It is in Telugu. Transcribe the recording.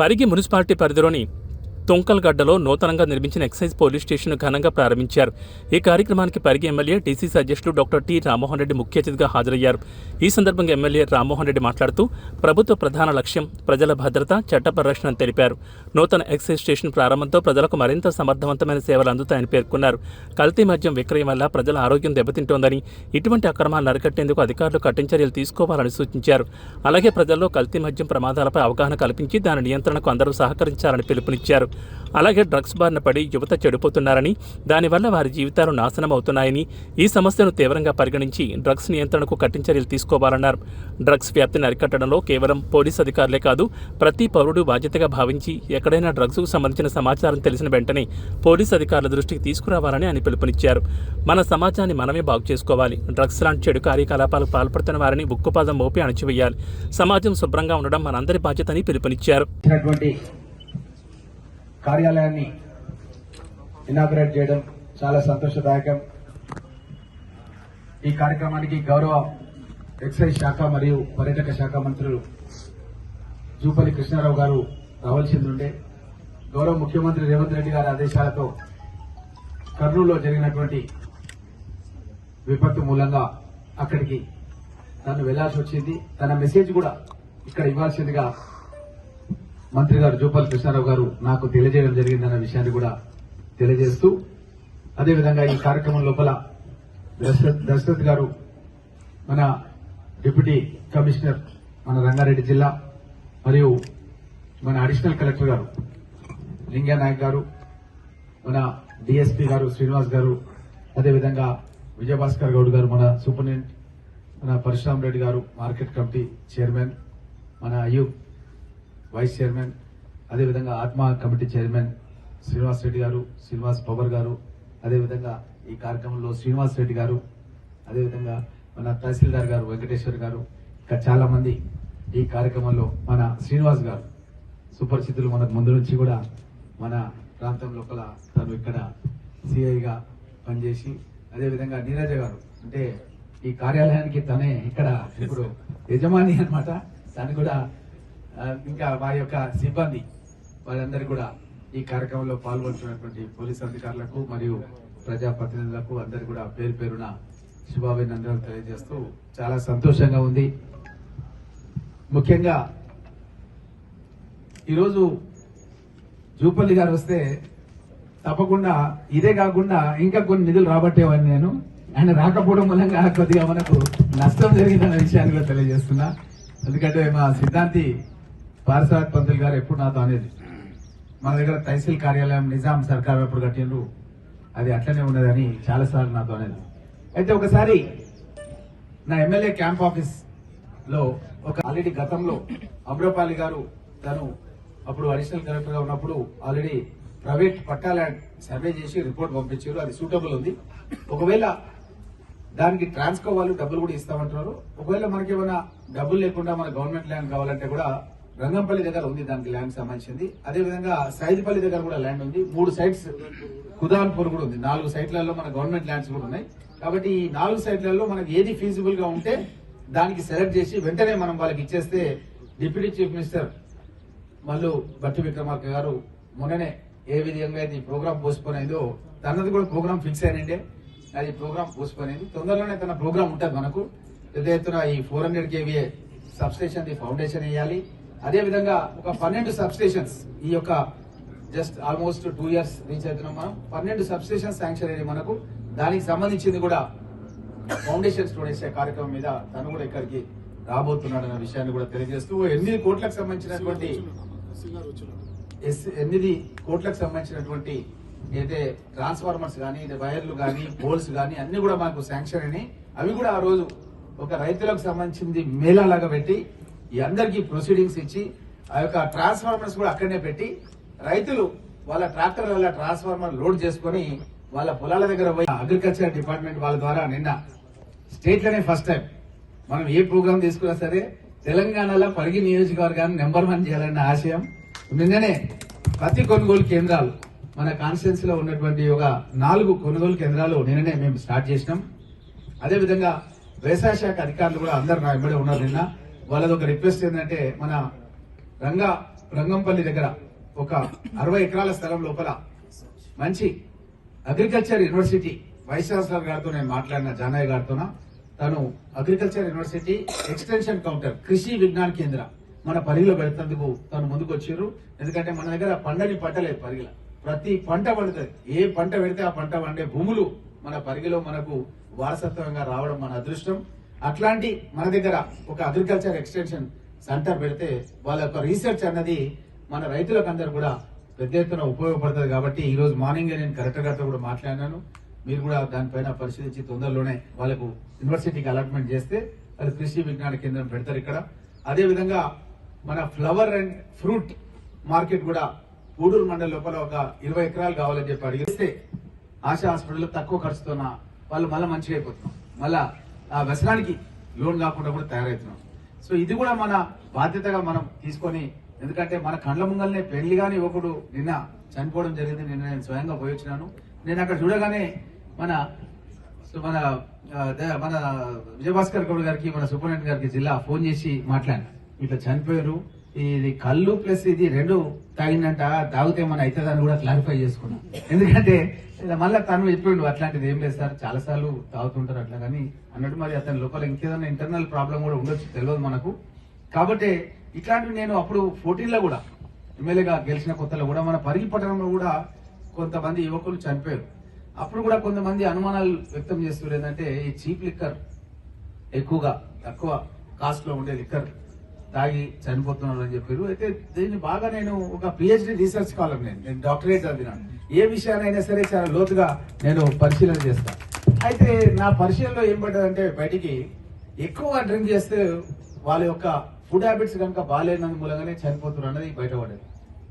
పరిగి మున్సిపాలిటీ పరిధిలోని తుంకల్గడ్డలో నూతనంగా నిర్మించిన ఎక్సైజ్ పోలీస్ స్టేషన్ ఘనంగా ప్రారంభించారు. ఈ కార్యక్రమానికి పరిగి ఎమ్మెల్యే టీసీసీ అధ్యక్షుడు డాక్టర్ టి రామ్మోహన్ రెడ్డి ముఖ్య అతిథిగా హాజరయ్యారు. ఈ సందర్భంగా ఎమ్మెల్యే రామ్మోహన్ రెడ్డి మాట్లాడుతూ ప్రభుత్వ ప్రధాన లక్ష్యం ప్రజల భద్రత చట్ట పరిరక్షణ తెలిపారు. నూతన ఎక్సైజ్ స్టేషన్ ప్రారంభంతో ప్రజలకు మరింత సమర్థవంతమైన సేవలు అందుతాయని పేర్కొన్నారు. కల్తీ మద్యం విక్రయం వల్ల ప్రజల ఆరోగ్యం దెబ్బతింటోందని ఇటువంటి అక్రమాలను అరికట్టేందుకు అధికారులు కఠిన చర్యలు తీసుకోవాలని సూచించారు. అలాగే ప్రజల్లో కల్తీ మద్యం ప్రమాదాలపై అవగాహన కల్పించి దాని నియంత్రణకు అందరూ సహకరించాలని పిలుపునిచ్చారు. అలాగే డ్రగ్స్ బారిన పడి యువత చెడిపోతున్నారని దానివల్ల వారి జీవితాలు నాశనం అవుతున్నాయని ఈ సమస్యను తీవ్రంగా పరిగణించి డ్రగ్స్ నియంత్రణకు కఠిన చర్యలు తీసుకోవాలన్నారు. డ్రగ్స్ వ్యాప్తిని అరికట్టడంలో కేవలం పోలీస్ అధికారులే కాదు ప్రతి పౌరుడు బాధ్యతగా భావించి ఎక్కడైనా డ్రగ్స్కు సంబంధించిన సమాచారం తెలిసిన వెంటనే పోలీస్ అధికారుల దృష్టికి తీసుకురావాలని ఆయన పిలుపునిచ్చారు. మన సమాజాన్ని మనమే బాగు చేసుకోవాలి. డ్రగ్స్ లాంటి చెడు కార్యకలాపాలకు పాల్పడుతున్న వారిని ఉక్కుపాదం మోపి అణచివేయాలి. సమాజం శుభ్రంగా ఉండడం మనందరి బాధ్యతని పిలుపునిచ్చారు. కార్యాలయాన్ని ఇనాగ్రేట్ చేయడం చాలా సంతోషదాయకం. ఈ కార్యక్రమానికి గౌరవ ఎక్సైజ్ శాఖ మరియు పర్యాటక శాఖ మంత్రులు జూపల్లి కృష్ణారావు గారు రావాల్సిందిండే గౌరవ ముఖ్యమంత్రి రేవంత్ రెడ్డి గారి ఆదేశాలతో కర్నూలులో జరిగినటువంటి విపత్తు మూలంగా అక్కడికి తను వెళ్ళాల్సి వచ్చింది. తన మెసేజ్ కూడా ఇక్కడ ఇవ్వాల్సిందిగా మంత్రి గారు జూపాల్ కృష్ణారావు గారు నాకు తెలియజేయడం జరిగిందన్న విషయాన్ని కూడా తెలియజేస్తూ అదేవిధంగా ఈ కార్యక్రమం లోపల దశరథ్ గారు మన డిప్యూటీ కమిషనర్ మన రంగారెడ్డి జిల్లా మరియు మన అడిషనల్ కలెక్టర్ గారు లింగా నాయక్ గారు మన డిఎస్పీ గారు శ్రీనివాస్ గారు అదేవిధంగా విజయభాస్కర్ గౌడ్ గారు మన సూపరింటెండెంట్ మన పరశురామ్ రెడ్డి గారు మార్కెట్ కమిటీ చైర్మన్ మన అయ్యూబ్ వైస్ చైర్మన్ అదేవిధంగా ఆత్మ కమిటీ చైర్మన్ శ్రీనివాస్ రెడ్డి గారు శ్రీనివాస్ పవర్ గారు అదేవిధంగా ఈ కార్యక్రమంలో శ్రీనివాస్ రెడ్డి గారు అదేవిధంగా మన తహసీల్దార్ గారు వెంకటేశ్వర్ గారు ఇంకా చాలా మంది ఈ కార్యక్రమంలో మన శ్రీనివాస్ గారు. సుపరిచితులు మనకు ముందు నుంచి కూడా మన ప్రాంతం లోపల తను ఇక్కడ సిఐగా పనిచేసి అదేవిధంగా నీరజ గారు. అంటే ఈ కార్యాలయానికి తనే ఇక్కడ ఇప్పుడు యజమాని అన్నమాట. తను కూడా ఇంకా వారి యొక్క సిబ్బంది వారందరూ కూడా ఈ కార్యక్రమంలో పాల్గొంటున్నటువంటి పోలీసు అధికారులకు మరియు ప్రజాప్రతినిధులకు అందరు కూడా పేరు పేరున శుభాభినందనలు తెలియజేస్తూ చాలా సంతోషంగా ఉంది. ముఖ్యంగా ఈరోజు జూపల్లి గారు వస్తే తప్పకుండా ఇదే కాకుండా ఇంకా కొన్ని నిధులు రాబట్టేవాడిని నేను. ఆయన రాకపోవడం మూలంగా కొద్దిగా మనకు నష్టం జరిగిందన్న విషయాన్ని కూడా తెలియజేస్తున్నా. ఎందుకంటే మా సిద్ధాంతి పారసాద్ పంతులు గారు ఎప్పుడు నాతో అనేది మన దగ్గర తహసీల్ కార్యాలయం నిజాం సర్కార్ ఎప్పుడు కట్టిండ్రు అది అట్లనే ఉన్నదని చాలాసార్లు నాతో అనేది. అయితే ఒకసారి నా ఎమ్మెల్యే క్యాంప్ ఆఫీస్లో ఒక ఆల్రెడీ గతంలో అమ్రపాలి గారు తను అప్పుడు అడిషనల్ కలెక్టర్గా ఉన్నప్పుడు ఆల్రెడీ ప్రైవేట్ పట్టా ల్యాండ్ సర్వే చేసి రిపోర్ట్ పంపించారు అది సూటబుల్ ఉంది. ఒకవేళ దానికి ట్రాన్స్కో వాళ్ళు డబ్బులు కూడా ఇస్తామంటున్నారు. ఒకవేళ మనకి ఏమైనా డబ్బులు లేకుండా మన గవర్నమెంట్ ల్యాండ్ కావాలంటే కూడా రంగంపల్లి దగ్గర ఉంది దానికి ల్యాండ్ సంబంధించింది. అదే విధంగా సైదుపల్లి దగ్గర కూడా ల్యాండ్ ఉంది. మూడు సైట్స్ కుదాన్పూర్ కూడా ఉంది. నాలుగు సైట్లలో మన గవర్నమెంట్ ల్యాండ్స్ కూడా ఉన్నాయి. కాబట్టి ఈ నాలుగు సైట్లలో మనకి ఏది ఫీజిబుల్గా ఉంటే దానికి సెలెక్ట్ చేసి వెంటనే మనం వాళ్ళకి ఇచ్చేస్తే deputy chief minister Mallu Bhatti Vikramarka గారు మొన్ననే ఏ విధంగా అయితే ఈ ప్రోగ్రామ్ పోస్ట్పోన్ అయిందో తనది కూడా ప్రోగ్రామ్ ఫిక్స్ అయినండే. అది ప్రోగ్రామ్ పోస్ట్పోన్ అయింది. తొందరలోనే తన ప్రోగ్రామ్ ఉంటుంది మనకు. పెద్ద ఎత్తున ఈ four hundred KVA substation the foundation వేయాలి. అదే విధంగా ఒక పన్నెండు సబ్ స్టేషన్స్ ఈ యొక్క just almost two years reach అవుతున్నాం మనం. పన్నెండు సబ్ స్టేషన్ శాంక్షన్ అయ్యాయి మనకు. దానికి సంబంధించింది కూడా ఫౌండేషన్ స్టూడెంట్స్ కార్యక్రమం మీద తను కూడా ఇక్కడికి రాబోతున్నాడు అన్న విషయాన్ని కూడా తెలియజేస్తూ ఎనిమిది కోట్లకు సంబంధించినటువంటి ఎనిమిది కోట్లకు సంబంధించినటువంటి అయితే ట్రాన్స్ఫార్మర్స్ కానీ వైర్లు కానీ పోల్స్ కానీ అన్ని కూడా మనకు శాంక్షన్ అయినాయి అవి కూడా ఆ రోజు ఒక రైతులకు సంబంధించింది మేళా లాగా పెట్టి ఈ అందరికీ ప్రొసీడింగ్స్ ఇచ్చి ఆ యొక్క ట్రాన్స్ఫార్మర్స్ కూడా అక్కడనే పెట్టి రైతులు వాళ్ళ ట్రాక్టర్ వల్ల ట్రాన్స్ఫార్మర్ లోడ్ చేసుకొని వాళ్ళ పొలాల దగ్గర పోయి అగ్రికల్చర్ డిపార్ట్మెంట్ వాళ్ళ ద్వారా నిన్న స్టేట్లోనే ఫస్ట్ టైం మనం ఏ ప్రోగ్రామ్ తీసుకున్నా సరే తెలంగాణలో పరిగి నియోజకవర్గాన్ని నెంబర్ వన్ చేయాలన్న ఆశయం నిన్ననే ప్రతి కొనుగోలు కేంద్రాలు మన కాన్స్టిట్యున్సీ లో ఉన్నటువంటి ఒక నాలుగు కొనుగోలు కేంద్రాలు నిన్ననే మేము స్టార్ట్ చేసినాం. అదేవిధంగా వ్యవసాయ శాఖ అధికారులు కూడా అందరు నా వెంబడి ఉన్నారు నిన్న. వాళ్ళది ఒక రిక్వెస్ట్ ఏంటంటే మన రంగా రంగంపల్లి దగ్గర ఒక అరవై ఎకరాల స్థలం లోపల మంచి అగ్రికల్చర్ యూనివర్సిటీ వైస్ ఛాన్సలర్ గారితో నేను మాట్లాడిన జానయ్య గారితో. తను అగ్రికల్చర్ యూనివర్సిటీ ఎక్స్టెన్షన్ కౌంటర్ కృషి విజ్ఞాన కేంద్ర మన పరిగిలో పెడుతందుకు తను ముందుకు వచ్చారు ఎందుకంటే మన దగ్గర పండని పంటలేదు పరిగిల. ప్రతి పంట పండుతుంది. ఏ పంట పెడితే ఆ పంట పండే భూములు మన పరిగిలో మనకు వారసత్వంగా రావడం మన అదృష్టం. అట్లాంటి మన దగ్గర ఒక అగ్రికల్చర్ ఎక్స్టెన్షన్ సెంటర్ పెడితే వాళ్ళ యొక్క రీసెర్చ్ అన్నది మన రైతులకు అందరు కూడా పెద్ద ఎత్తున ఉపయోగపడుతుంది కాబట్టి ఈ రోజు మార్నింగ్ నేను కలెక్టర్ గారితో కూడా మాట్లాడినాను. మీరు కూడా దానిపైన పరిశీలించి తొందరలోనే వాళ్ళకు యూనివర్సిటీకి అలాట్మెంట్ చేస్తే వాళ్ళు కృషి విజ్ఞాన కేంద్రం పెడతారు ఇక్కడ. అదే విధంగా మన ఫ్లవర్ అండ్ ఫ్రూట్ మార్కెట్ కూడా పూడూరు మండలం లోపల ఒక ఇరవై ఎకరాలు కావాలని చెప్పి అడిగిస్తే ఆశా హాస్పిటల్ తక్కువ ఖర్చుతోన వాళ్ళు మళ్ళీ మంచిగా అయిపోతున్నాం మళ్ళా ఆ వ్యసనానికి లోన్ కాకుండా కూడా తయారవుతున్నాం సో ఇది కూడా మన బాధ్యతగా మనం తీసుకొని ఎందుకంటే మన కండ్ల ముంగల్నే పెళ్ళి గాని ఒకడు నిన్న చనిపోవడం జరిగింది నిన్న నేను స్వయంగా పోయి వచ్చినాను. నేను అక్కడ చూడగానే మన మన మన విజయభాస్కర్ గౌడ్ గారికి మన సూపరింటెండెంట్ గారికి జిల్లా ఫోన్ చేసి మాట్లాడాను. ఇట్లా చనిపోయారు ఇది కళ్ళు ప్లస్ ఇది రెండు తాగిందంట తాగితే మన అవుతుందని కూడా క్లారిఫై చేసుకున్నాం. ఎందుకంటే మళ్ళీ తను చెప్పిండు అట్లాంటిది ఏం లేదు సార్ చాలా సార్లు తాగుతుంటారు అట్లా కానీ అన్నట్టు మరి అతని లోపల ఇంకేదైనా ఇంటర్నల్ ప్రాబ్లం కూడా ఉండొచ్చు తెలియదు మనకు. కాబట్టి ఇట్లాంటివి నేను అప్పుడు ఫోర్టీన్లో కూడా ఎమ్మెల్యేగా గెలిచిన కొత్తలో కూడా మన పరిగి పట్టణంలో కూడా కొంతమంది యువకులు చనిపోయారు. అప్పుడు కూడా కొంతమంది అనుమానాలు వ్యక్తం చేస్తున్నారు ఏంటంటే ఈ చీప్ లిక్కర్ ఎక్కువగా తక్కువ కాస్ట్లో ఉండే లిక్కర్. తాగి చనిపోతున్నారు అని చెప్పారు. అయితే దీన్ని బాగా నేను ఒక పిహెచ్డి రీసెర్చ్ స్కాలర్ నేను నేను డాక్టరేట్ చదివినాను ఏ విషయానైనా సరే చాలా లోతుగా నేను పరిశీలన చేస్తాను అయితే నా పరిశీలనలో ఏం పడ్డదంటే బయటికి ఎక్కువ డ్రింక్ చేస్తే వాళ్ళ యొక్క ఫుడ్ హ్యాబిట్స్ కనుక బాగాలేనందు మూలంగానే చనిపోతున్నారు అనేది బయటపడేది